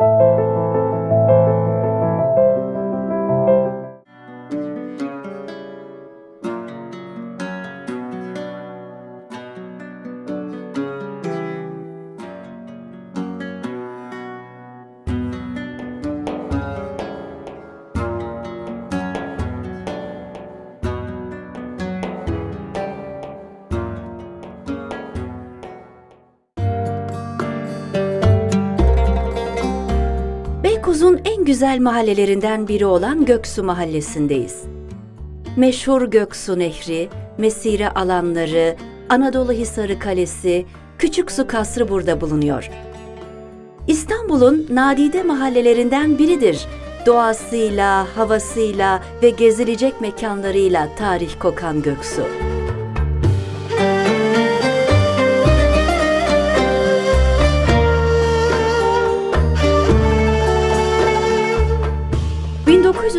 you Beykoz'un en güzel mahallelerinden biri olan Göksu Mahallesi'ndeyiz. Meşhur Göksu Nehri, mesire alanları, Anadolu Hisarı Kalesi, Küçük Su Kasrı burada bulunuyor. İstanbul'un nadide mahallelerinden biridir. Doğasıyla, havasıyla ve gezilecek mekanlarıyla tarih kokan Göksu.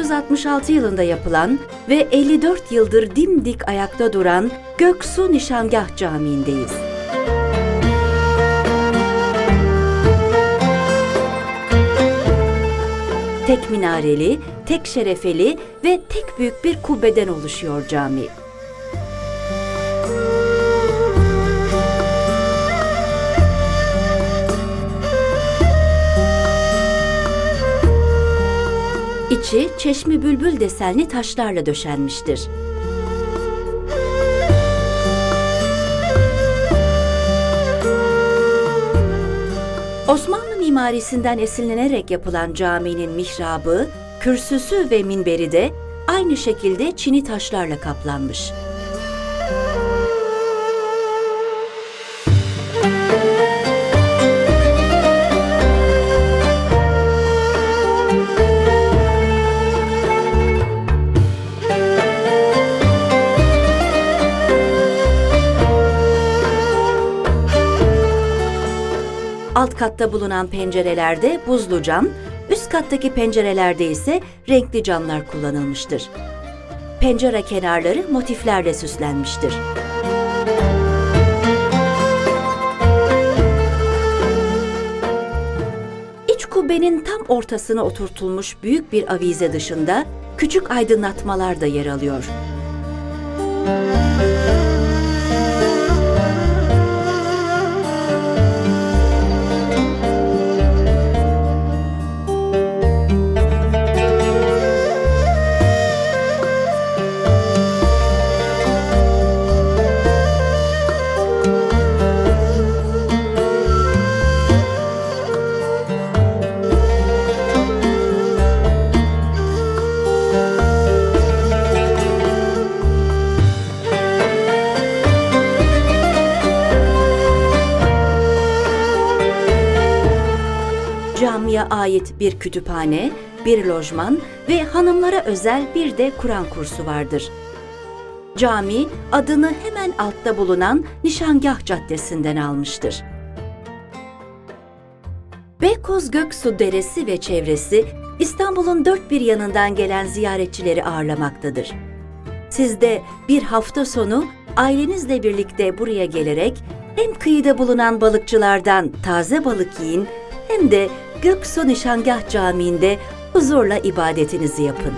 ...1966 yılında yapılan ve 54 yıldır dimdik ayakta duran Göksu Nişangah Camii'ndeyiz. Tek minareli, tek şerefeli ve tek büyük bir kubbeden oluşuyor cami. İçi çeşmi bülbül desenli taşlarla döşenmiştir. Osmanlı mimarisinden esinlenerek yapılan caminin mihrabı, kürsüsü ve minberi de aynı şekilde çini taşlarla kaplanmış. Alt katta bulunan pencerelerde buzlu cam, üst kattaki pencerelerde ise renkli camlar kullanılmıştır. Pencere kenarları motiflerle süslenmiştir. İç kubbenin tam ortasına oturtulmuş büyük bir avize dışında küçük aydınlatmalar da yer alıyor. Camiye ait bir kütüphane, bir lojman ve hanımlara özel bir de Kur'an kursu vardır. Cami adını hemen altta bulunan Nişangah Caddesi'nden almıştır. Beykoz Göksu Deresi ve çevresi İstanbul'un dört bir yanından gelen ziyaretçileri ağırlamaktadır. Siz de bir hafta sonu ailenizle birlikte buraya gelerek hem kıyıda bulunan balıkçılardan taze balık yiyin hem de Göksu Nişangah Camii'nde huzurla ibadetinizi yapın.